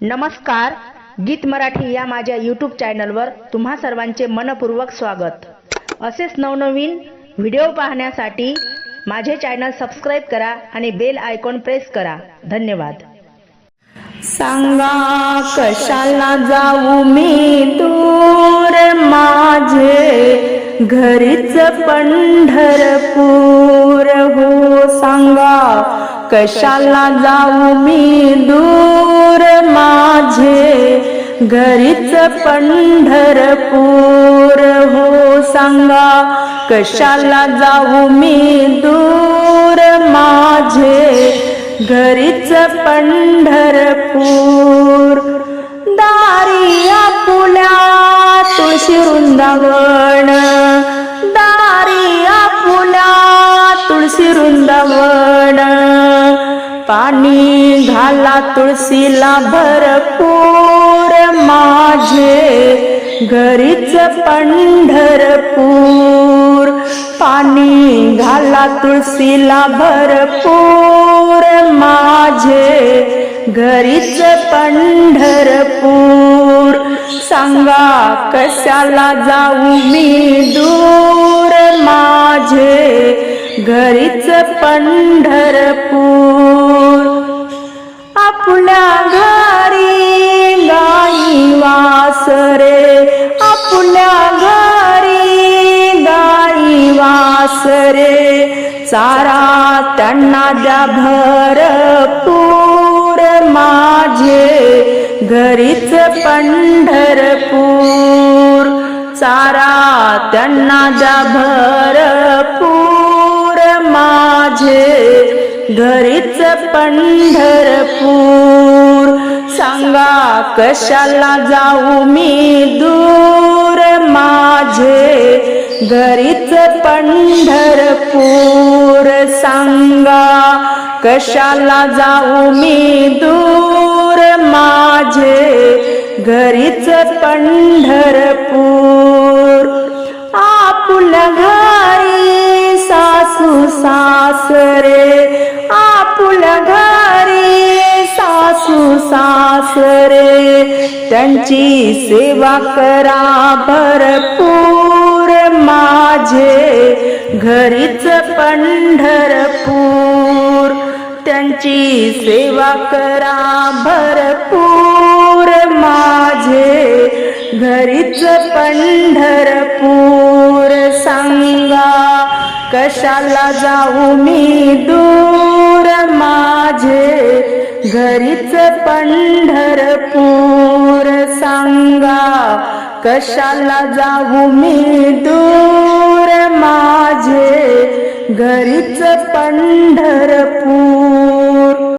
नमस्कार गीत मराठी या माझ्या यूट्यूब चॅनलवर तुम्हा सर्वांचे मनपूर्वक स्वागत. असेच नवनवीन व्हिडिओ पाहण्यासाठी माझे चॅनल सबस्क्राईब करा आणि बेल आयकॉन प्रेस करा. धन्यवाद. सांगा कशाला जाऊ मी दूर माझे? घरीच पंढरपूर हो. सांगा कशाला जाऊ मी दूर घरीच पंढरपूर. हो सांगा कशाला जाऊ मी दूर? माझे घरीच पंढरपूर. दारी आपुल्या तुळशी वृंदावन. दारी आपुल्या तुळशी वृंदावन. पाणी घाला तुळशीला भरपूर. माझे घरीच पंढरपूर. पाणी घाला तुळशीला भरपूर. माझे घरीच पंढरपूर. सांगा कशाला जाऊ मी दूर? माझे घरीच पंढरपूर. आपल्या घरी सारा त्यांना द्या भरपूर माझे घरीच पंढरपूर. सारा त्यांना द्या भरपूर माझे घरीच पंढरपूर. सांगा कशाला जाऊ मी दूर माझे घरीच पंढरपूर सांगा कशाला जाऊ मी दूर? माझे घरीच पंढरपूर. आपुल्या घरी सासू सासरे आपुल्या घरी सासू सासरे त्यांची सेवा करा भरपूर. माझे घरीच पंढरपूर. त्यांची सेवा करा भरपूर. माझे घरीच पंढरपूर. सांगा कशाला जाऊ मी दूर? माझे घरीच पंढरपूर. सांगा कशाला जाऊ मी दूर माझे? घरीच पंढरपूर